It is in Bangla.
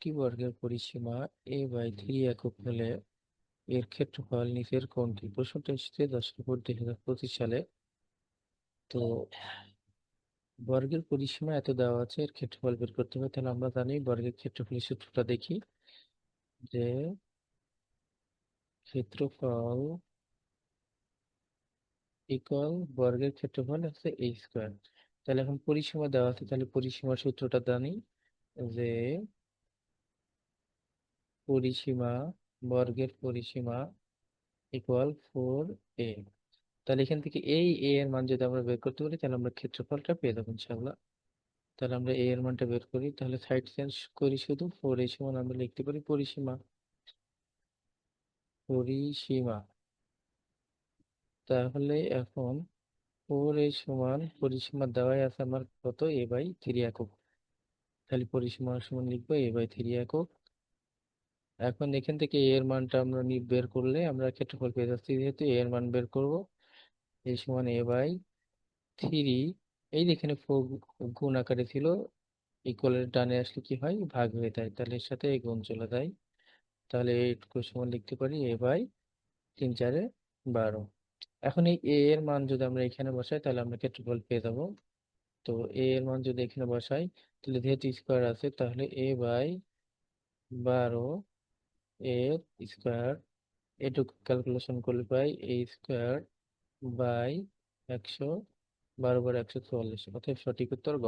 একটি বর্গের পরিসীমা? এ বাই থ্রি একক হলে এর ক্ষেত্রফল নিচের কোনটি প্রশ্নটা এসেছে দশ ফেব্রুয়ারি দুই হাজার পঁচিশ সালে। তো বর্গের পরিসীমা এত দেওয়া আছে, এর ক্ষেত্রফল বের করতে হবে। তাহলে আমরা জানি বর্গের ক্ষেত্রফলের সূত্রটা দেখি যে ক্ষেত্রফল ইকুয়াল বর্গের ক্ষেত্রফল হচ্ছে a স্কোয়ার তাহলে এখন পরিসীমা দেওয়া আছে, তাহলে পরিসীমার সূত্রটা জানি যে পরিসীমা বর্গের পরিসীমা ইকুয়াল ফোর এ তাহলে এখান থেকে এই এ এর মান যদি আমরা বের করতে পারি, তাহলে আমরা ক্ষেত্রফলটা পেয়ে যাব ইনশাআল্লাহ। তাহলে আমরা এ এর মানটা বের করি, তাহলে সাইড চেঞ্জ করি শুধু ফোর এ সমান আমরা লিখতে পারি পরিসীমা। পরিসীমা। তাহলে এখন ফোর এ সমান পরিসীমা দেওয়াই আছে আমার কত? এ বাই থ্রি একক। তাহলে পরিসীমা সমান লিখব এ বাই থ্রি একক। এখন এখান থেকে এ এর মানটা আমরা বের করলে আমরা ক্ষেত্রফল পেয়ে যাচ্ছি, যেহেতু এ এর মান বের করব এ সমান এ বাই থ্রি এই যে এখানে ফোর গুণ আকারে ছিল ইকুয়ালের ডানে আসলে কি হয়? ভাগ হয়ে যায়, তাহলে এর সাথে এই গুণ চলে যায়। তাহলে এইটুকু সমান লিখতে পারি এ বাই তিন চারে বারো। এখন এই এ এর মান যদি আমরা এখানে বসাই, তাহলে আমরা ক্ষেত্রফল পেয়ে যাব। তো এ এর মান যদি এখানে বসাই, তাহলে যেহেতু স্কোয়ার আছে, তাহলে এ বাই বারো এর স্কোয়ার এটুকু ক্যালকুলেশন করলে পাই এ স্কোয়ার বাই একশো বারো বারো একশো চুয়াল্লিশ, অতএব সঠিক উত্তর গ।